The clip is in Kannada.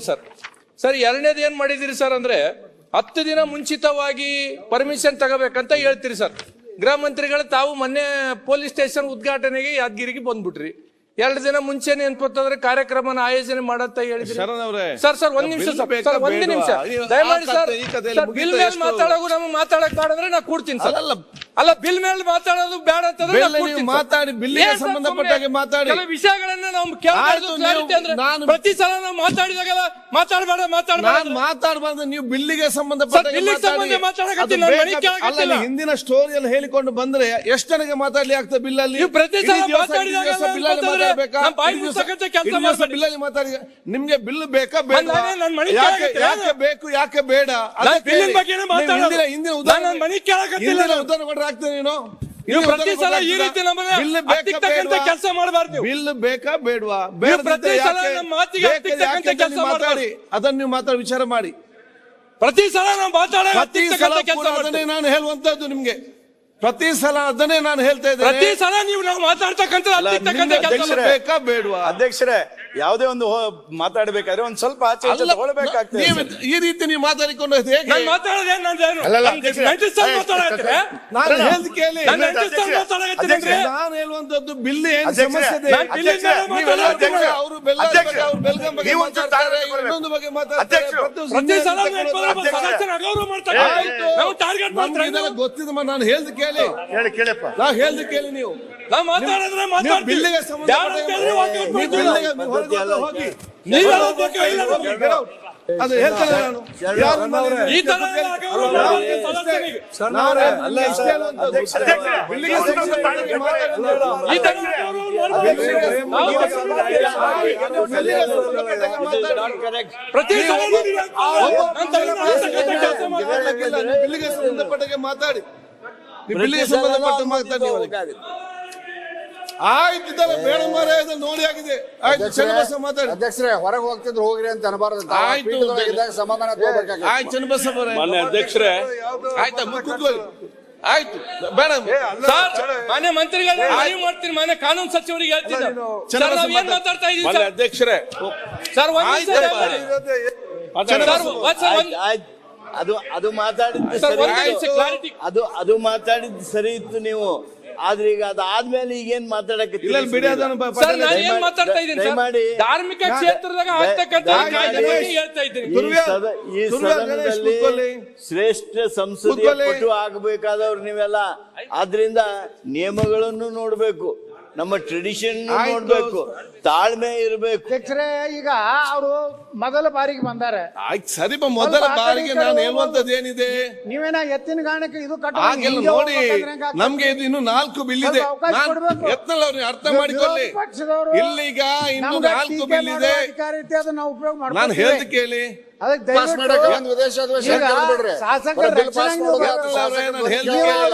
ಸರ್. ಸರ್ ಎರಡನೇದು ಏನ್ ಮಾಡಿದಿರಿ ಸರ್ ಅಂದ್ರೆ ಹತ್ತು ದಿನ ಮುಂಚಿತವಾಗಿ ಪರ್ಮಿಷನ್ ತಗೋಬೇಕಂತ ಹೇಳ್ತೀರಿ ಸರ್. ಗೃಹ ಮಂತ್ರಿಗಳು ತಾವು ಮೊನ್ನೆ ಪೊಲೀಸ್ ಸ್ಟೇಷನ್ ಉದ್ಘಾಟನೆಗೆ ಯಾದಗಿರಿಗೆ ಬಂದ್ಬಿಟ್ರಿ. ಎರಡು ದಿನ ಮುಂಚೆನೆ ಏನ್ಪತ್ತಂದ್ರೆ ಕಾರ್ಯಕ್ರಮನ ಆಯೋಜನೆ ಮಾಡಂತ ಹೇಳಿದ್ರಿ. ಸರ್ ಸರ್ ಒಂದ್ ನಿಮಿಷ ಸರ್ ಸರ್ ಒಂದ್ ನಿಮಿಷ. ದಯಮಾಡಿ ಸರ್ ಬಿಲ್ ಮೇಲೆ ನಮ್ಗೆ ಮಾತಾಡಕ್ ನಾ ಕೂಡ್ತೀನಿ ಸರ್. ಅಲ್ಲ ಬಿಲ್ ಮೇಲೆ ಮಾತಾಡೋದು ಬೇಡ ಅಂತಂದ್ರೆ ಮಾತಾಡಿ, ಸರ್ ಸಂಬಂಧಪಟ್ಟಾಗೆ ಮಾತಾಡಿ. ವಿಷಯಗಳನ್ನ ನಾವು clarity ಅಂದ್ರೆ ಪ್ರತಿ ಸಲ ನಾವು ಮಾತಾಡಿದಾಗೆಲ್ಲ ಮಾತಾಡಬೇಡ ಮಾತಾಡಬೇಡ ಮಾತಾಡಬಾರ್ದು ನೀವು ಬಿಲ್ಲಿಗೆ ಸಂಬಂಧಪಟ್ಟ. ಹಿಂದಿನ ಸ್ಟೋರಿಯಲ್ಲಿ ಹೇಳಿಕೊಂಡು ಬಂದ್ರೆ ಎಷ್ಟು ಜನಕ್ಕೆ ಮಾತಾಡ್ಲಿ ಆಗ್ತದೆ ಬಿಲ್ ಅಲ್ಲಿ ಪ್ರತಿ ಸಲ ಬಿಲ್ಲಲ್ಲಿ ಮಾತಾಡಿ ನಿಮ್ಗೆ ಬಿಲ್ ಬೇಕಾ ಬೇಡ? ಯಾಕೆ ಬೇಕು ಯಾಕೆ ಬೇಡ. ಹಿಂದಿನ ಉದಾಹರಣೆ. ಉದಾಹರಣೆ ಕೊಟ್ರೆ ಆಗ್ತದೆ ನೀನು? ನೀವು ಹಿಂದಿನ ಪ್ರತಿ ಸಲ ಈ ರೀತಿ ನಮ್ಮನ್ನ ಬಿಲ್ ಬೇಕಾ ಹತ್ತಿಕ್ಕತಕ್ಕಂತ ಕೆಲಸ ಮಾಡಬಾರ್ದು ಬಿಲ್ ಬೇಕಾ ಬೇಡವಾ? ನೀವು ಪ್ರತಿ ಸಲ ನಮ್ಮ ಮಾತಿಗೆ ಕೆಲ್ಸ ಮಾತಾಡಿ. ಅದನ್ನ ನೀವು ಮಾತಾಡಿ ವಿಚಾರ ಮಾಡಿ. ಪ್ರತಿ ಸಲ ನಾವು ಮಾತಾಡೋ ಪ್ರತಿ ಸಲ ಕೆಲಸ ಅದನ್ನೇ ನಾನು ಹೇಳುವಂತದ್ದು ನಿಮ್ಗೆ. ಪ್ರತಿ ಸಲ ಅದನ್ನೇ ನಾನು ಹೇಳ್ತಾ ಪ್ರತಿ ಇದ್ದೇನೆ ಸಲ ನೀವು ನಾವು ಮಾತಾಡ್ತಕ್ಕಂಥ ಕೆಲಸ ಬೇಕಾ ಬೇಡವಾ? ಅಧ್ಯಕ್ಷರೇ ಯಾವುದೇ ಒಂದು ಮಾತಾಡಬೇಕಾದ್ರೆ ಒಂದ್ ಸ್ವಲ್ಪ ಆಚೆ ಈಚೆ ಅಲ್ಲ, ತಗೊಳ್ಬೇಕಾಗ್ತದೆ. ನೀವು ಈ ರೀತಿ ನೀವು ಮಾತಾಡಿಕೊಂಡು ಹೇಗೆ? ನಾನು ಮಾತಾಡೋದೇನು ನಂದೇನು ಅಲ್ಲಲ್ಲ, ನಮ್ದು ನೈಂಟಿ ಸಲ ಮಾತಾಡಕತ್ತೀರ? ನಾನು ಹೇಳ್ದು ಕೇಳಿ. ನಾನು ಹೇಳುವಂತದ್ದು ಬಿಲ್ ಏನ್ ಅಧ್ಯಕ್ಷರೇ, ಸಮಸ್ಯೆ ಇದೆ? ನಾನು ಮಾತಾಡೋದು ಅವರು ಬಗ್ಗೆ, ಅವರು ಬೆಲ್ಗಂ ಬಗ್ಗೆ ನೀವು ಒಂಚೂರು ಮಾತಾಡ್ತಾರೆ, ತಾಳ್ಮೆ ತಗೊಳ್ಬೇಕು. ಇನ್ನೊಂದು ಬಗ್ಗೆ ಮಾತಾಡ್ತಾರೆ ಅಧ್ಯಕ್ಷರು, ಪ್ರತಿ ಪ್ರತಿ ಸಲ ಅಗೌರವ ಮಾಡ್ತಾರೆ. ಆಯ್ತು. ನಾವು ಗೊತ್ತಿದೆ ನಾನು ಹೇಳ್ದು ಕೇಳಿ. ಕೇಳಿ ಕೇಳಪ್ಪ. ನಾ ಹೇಳ್ದು ಕೇಳಿ ನೀವು. ನಾವು ಮಾತಾಡಿದ್ರೆ ಮಾತಾಡ್ತೀವಿ. ಬಿಲ್ಲಿಗೆ ಹೋಗಿ? ಅದು ನಾನು. ಈ ತರ. ನಾನು ಅಲ್ಲ ಇಷ್ಟೇ ಹೇಳುವಂತದ್ದು. ಬಿಲ್ಲಿಗೆ ಸಂಬಂಧಪಟ್ಟ ಮಾತಾಡಿದ್ರೆ ಪ್ರತಿ. ಬಿಲ್ಲಿಗೆ ಸಂಬಂಧಪಟ್ಟಾಗೆ ಮಾತಾಡಿ ಬಿಲ್ಲಿಗೆ ಸಂಬಂಧಪಟ್ಟ ಮಾತಾಡಿ ನೀವು ಅದಕ್ಕೆ. ಆಯ್ತು ಇದೆಲ್ಲ ಬೇಡ ಇದೆಲ್ಲ ನೋಡಿ ಆಗಿದೆ. ಆಯ್ತು ಚನ್ನಬಸ ಮಾತಾಡಿ. ಅಧ್ಯಕ್ಷರೇ ಹೊರಗೆ ಹೋಗ್ತಿದ್ರು ಹೋಗ್ರಿ ಅಂತ ಅನಬಾರ್ದು. ಆಯ್ತು. ಸಮಾಧಾನ ಆಯ್ತು ಚನ್ನಬಸ ಮಾನ್ಯ ಅಧ್ಯಕ್ಷರೇ. ಆಯ್ತಾ ಕೂತ್ಕೊಳ್ಳಿ ಆಯ್ತು. ಬೇಡ. ಸರ್ ಮಾನ್ಯ ಮಂತ್ರಿಗಳು ಅರಿವು ಮಾಡ್ತೀನಿ. ಮಾನ್ಯ ಕಾನೂನು ಸಚಿವರಿಗೆ ಹೇಳ್ತೀನಿ ಸರ್ ನಾವ್ ಏನ್ ಮಾತಾಡ್ತಾ ಇದೀವಿ ಸರ್? ಅಧ್ಯಕ್ಷರೇ. ಸರ್ ಒಂದ್ ಅದು ಅದು ಮಾತಾಡಿದ್ದು ಅದು ಅದು ಮಾತಾಡಿದ್ದು ಸರಿ ಇತ್ತು ನೀವು. ಆದ್ರೆ ಈಗ ಅದಾದ್ಮೇಲೆ ಈಗ ಏನ್ ಮಾತಾಡಕ್ಕೆ ಇಲ್ಲ ಬಿಡಿ ಅದನ್ನು ಬ- ಸರ್ ನಾನು ಪಟೇಲ್ ಏನ್ ಮಾತಾಡ್ತಾ ಇದ್ದೀನಿ ಸರ್ ದಯಮಾಡಿ. ಧಾರ್ಮಿಕ ಕ್ಷೇತ್ರದಾಗ ಆಗ್ತಕ್ಕಂಥ ದಯಮಾಡಿ. ಕಾಯ್ದೆ ಬಗ್ಗೆ ಹೇಳ್ತಾ ಇದ್ದೀನಿ ಈ ದುರ್ವ್ಯ- ಸದ- ಈ ದುರ್ವ್ಯ ಗಣೇಶ್ ಸದನದಲ್ಲಿ ಕೂತ್ಕೊಳ್ಳಿ. ಶ್ರೇಷ್ಠ ಸಂಸದೀಯ ಕೂತ್ಕೊಳ್ಳಿ. ಪಟು ಆಗಬೇಕಾದವ್ರು ನೀವೆಲ್ಲ ಆದ್ರಿಂದ ನಿಯಮಗಳನ್ನು ನೋಡ್ಬೇಕು ನಮ್ಮ ಟ್ರೆಡಿಷನ್ ಆಯ್ತು. ನೋಡ್ಬೇಕು. ತಾಳ್ಮೆ ಇರಬೇಕು. ಅಧ್ಯಕ್ಷರೇ ಈಗ ಅವರು ಮೊದಲ ಬಾರಿಗೆ ಬಂದಾರೆ. ಆಯ್ತು ಸರಿ ಬಾ, ಮೊದಲ ಸ್ವಲ್ಪ ಆ ಕಡೆ ಬಾರಿಗೆ ಈ ಕಡೆ ನಾನು. ಹೇಳುವಂತದ್ದು ಏನಿದೆ ನೀವೇನ ಎತ್ತಿನ ಗಾಣಕ್ಕೆ ಇದು ಕಟ್ಟೋದು? ಹಾಗೆಲ್ಲ ನೋಡಿ ನಮ್ಗೆ ಇದು ಇನ್ನು ನಾಲ್ಕು ಬಿಲ್ ಇದೆ ಅವಕಾಶ ನಾನು ಕೊಡ್ಬೇಕು. ಅರ್ಥ ಮಾಡಿಕೊಳ್ಳಿ. ಪಕ್ಷದವರು ಇಲ್ಲೀಗ ಇನ್ನು ನಾಲ್ಕು ಬಿಲ್ ಇದೆ ಅಧಿಕಾರ ಐತೆ ಅದನ್ನ ನಾವು ಉಪಯೋಗ ನಾನು ಮಾಡ್ತೀವಿ ಹೇಳ್ದು ಕೇಳಿ. ಅದಕ್ಕೆ ಪಾಸ್ ಮಾಡಕ್ಕೆ ದಯವಿಟ್ಟು ಒಂದು ವಿದೇಶ ಅಧಿವೇಶನ ಈಗ ಕರೆದ್ಬಿಡ್ರಿ. ಶಾಸಕರ ಬರೀ ಬಿಲ್ ಪಾಸ್ ರಕ್ಷಣೆ ಮಾಡೋದು ನೀವು ಆಯ್ತು, ನಾನು ಶಾಸಕರು ಹೇಳ್ದು ನೀವು ಕೇಳಿ.